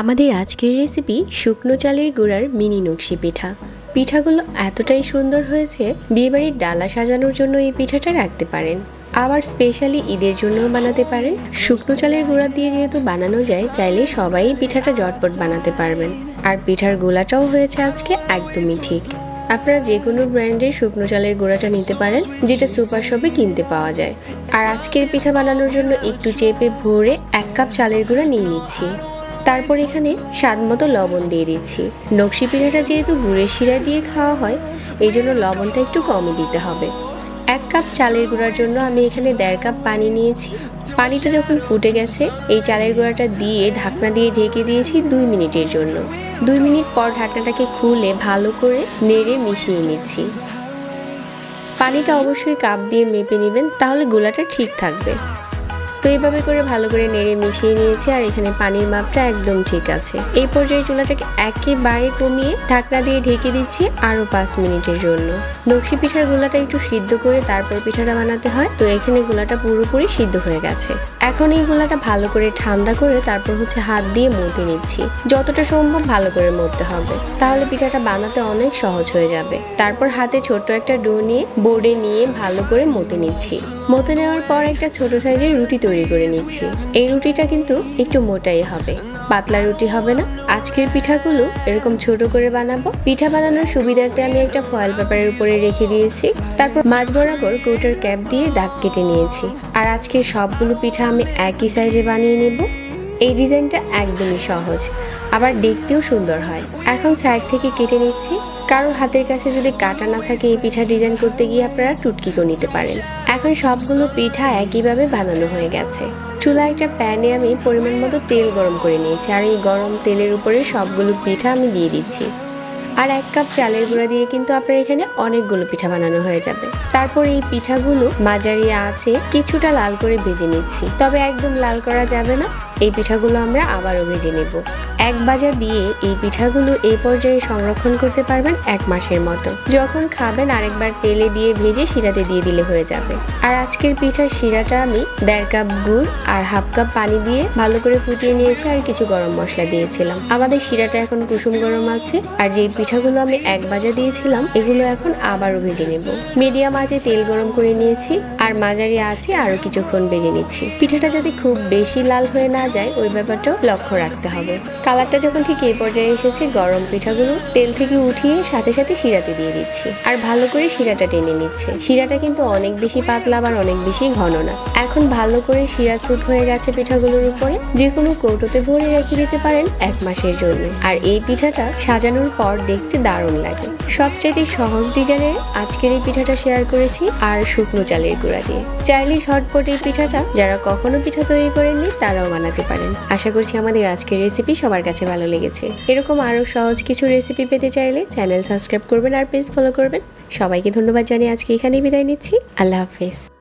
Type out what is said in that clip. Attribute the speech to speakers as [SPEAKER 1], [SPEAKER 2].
[SPEAKER 1] আমাদের আজকের রেসিপি শুকনো চালের গুঁড়ার মিনি নকশি পিঠা। পিঠাগুলো এতটাই সুন্দর হয়েছে, বিয়েবাড়ির ডালা সাজানোর জন্য এই পিঠাটা রাখতে পারেন। আবার স্পেশালি ঈদের জন্যও বানাতে পারেন। শুকনো চালের গুঁড়া দিয়ে যেহেতু বানানো যায়, চাইলে সবাই পিঠাটা জটপট বানাতে পারবেন। আর পিঠার গোলাটাও হয়েছে আজকে একদমই ঠিক। আপনারা যে কোনো ব্র্যান্ডের শুকনো চালের গুঁড়াটা নিতে পারেন, যেটা সুপার শপে কিনতে পাওয়া যায়। আর আজকের পিঠা বানানোর জন্য একটু চেপে ভরে এক কাপ চালের গুঁড়া নিয়ে নিচ্ছি। তারপর এখানে স্বাদ মতো লবণ দিয়ে দিচ্ছি। নকশি পিঠাটা যেহেতু গুড়ের শিরা দিয়ে খাওয়া হয় এই জন্য লবণটা একটু কমই দিতে হবে। এক কাপ চালের গুঁড়ার জন্য আমি এখানে দেড় কাপ পানি নিয়েছি। পানিটা যখন ফুটে গেছে, এই চালের গুঁড়াটা দিয়ে ঢাকনা দিয়ে ঢেকে দিয়েছি দুই মিনিটের জন্য। দুই মিনিট পর ঢাকনাটাকে খুলে ভালো করে নেড়ে মিশিয়ে নিচ্ছি। পানিটা অবশ্যই কাপ দিয়ে মেপে নেবেন, তাহলে গোলাটা ঠিক থাকবে। তো এইভাবে করে ভালো করে নেড়ে মিশিয়ে নিয়েছি আর এখানে পানির মাপটা একদম ঠিক আছে। এই পর্যায়ে চুলাটাকে একেবারে কমিয়ে ঢাকনা দিয়ে ঢেকে দিচ্ছি আরও পাঁচ মিনিটের জন্য। নকশি পিঠার গোলাটা একটু সিদ্ধ করে তারপর পিঠাটা বানাতে হয়। তো এখানে গোলাটা পুরোপুরি সিদ্ধ হয়ে গেছে। এখন এই গোলাটা ভালো করে ঠান্ডা করে তারপর হচ্ছে হাত দিয়ে মতে নিচ্ছি। যতটা সম্ভব ভালো করে মরতে হবে। তাহলে পিঠাটা বানাতে অনেক সহজ হয়ে যাবে। তারপর হাতে ছোট্ট একটা ডো নিয়ে বোর্ডে নিয়ে ভালো করে মতে নিচ্ছি। মতে নেওয়ার পর একটা ছোট সাইজের রুটি তৈরি করে নিচ্ছি। এই রুটিটা কিন্তু একটু মোটাই হবে। পাতলা রুটি হবে না। আজকের পিঠাগুলো এরকম ছোট করে বানাবো। পিঠা বানানোর সুবিধার্থে আমি একটা ফয়েল পেপারের উপরে রেখে দিয়েছি। তারপর মাছ বরাবর কৌটার ক্যাপ দিয়ে দাগ কেটে নিয়েছি। আর আজকে সবগুলো পিঠা আমি একই সাইজে বানিয়ে নেব। এই ডিজাইনটা একদমই সহজ। আবার দেখতেও সুন্দর হয়। এখন সাইড থেকে কেটে নিচ্ছি। কারোর হাতের কাছে যদি কাটা না থাকে এই পিঠা ডিজাইন করতে গিয়ে আপনারা টুটকিও নিতে পারেন। এখন সবগুলো পিঠা একইভাবে বানানো হয়ে গেছে। চুলা একটা প্যানে আমি পরিমাণ মতো তেল গরম করে নিয়েছি আর এই গরম তেলের উপরে সবগুলো পিঠা আমি দিয়ে দিচ্ছি। আর এক কাপ চালের গুঁড়া দিয়ে কিন্তু আপনার এখানে অনেকগুলো পিঠা বানানো হয়ে যাবে। তারপর এই পিঠাগুলো মাঝারি আছে কিছুটা লাল করে ভেজে নিচ্ছি। তবে একদম লাল করা যাবে না। এই পিঠাগুলো আমরা আবারও ভেজে নেব। এক বাজা দিয়ে এই পিঠাগুলো এই পর্যায়ে সংরক্ষণ করতে পারবেন এক মাসের মতো। যখন খাবেন, আরেকবার তেলে দিয়ে ভেজে শিরাতে দিয়ে দিলে হয়ে যাবে। আর আজকের পিঠার শিরাটা আমি দেড় কাপ গুড় আর হাফ কাপ পানি দিয়ে ভালো করে ফুটিয়ে নিয়েছি আর কিছু গরম মশলা দিয়েছিলাম। আমাদের শিরাটা এখন কুসুম গরম আছে আর যেই পিঠাগুলো আমি এক বাজা দিয়েছিলাম, এগুলো এখন আবারও ভেজে নেব। মিডিয়াম আঁচে তেল গরম করে নিয়েছি আর মাঝারি আছে আরও কিছুক্ষণ ভেজে নিচ্ছি। পিঠাটা যাতে খুব বেশি লাল হয়ে না যায়, ওই ব্যাপারটাও লক্ষ্য রাখতে হবে। কালারটা যখন ঠিক এই পর্যায়ে এসেছে, গরম পিঠাগুলো তেল থেকে উঠিয়ে সাথে সাথে শিরাতে দিয়ে দিচ্ছি। আর ভালো করে শিরাটা টেনে নিচ্ছে। শিরাটা কিন্তু অনেক বেশি পাতলা আবার অনেক বেশি ঘন না। এখন ভালো করে শিরা স্যুট হয়ে গেছে পিঠাগুলোর উপরে। যে কোনো কৌটোতে ভরে রেখে দিতে পারেন এক মাসের জন্য। আর এই পিঠাটা সাজানোর পর দেখতে দারুণ লাগে। সবচেয়ে সহজ ডিজাইনের আজকের এই পিঠাটা শেয়ার করেছি আর শুকনো চালের গুঁড়া দিয়ে। চাইলে ঝটপট এই পিঠাটা যারা কখনো পিঠা তৈরি করেননি, তারাও বানাতে পারেন। আশা করছি আমাদের আজকের রেসিপি সবার কাছে ভালো লেগেছে। এরকম আরও সহজ কিছু রেসিপি পেতে চাইলে চ্যানেল সাবস্ক্রাইব করবেন আর পেজ ফলো করবেন। সবাইকে ধন্যবাদ জানিয়ে আজকে এখানেই বিদায় নিচ্ছি। আল্লাহ হাফেজ।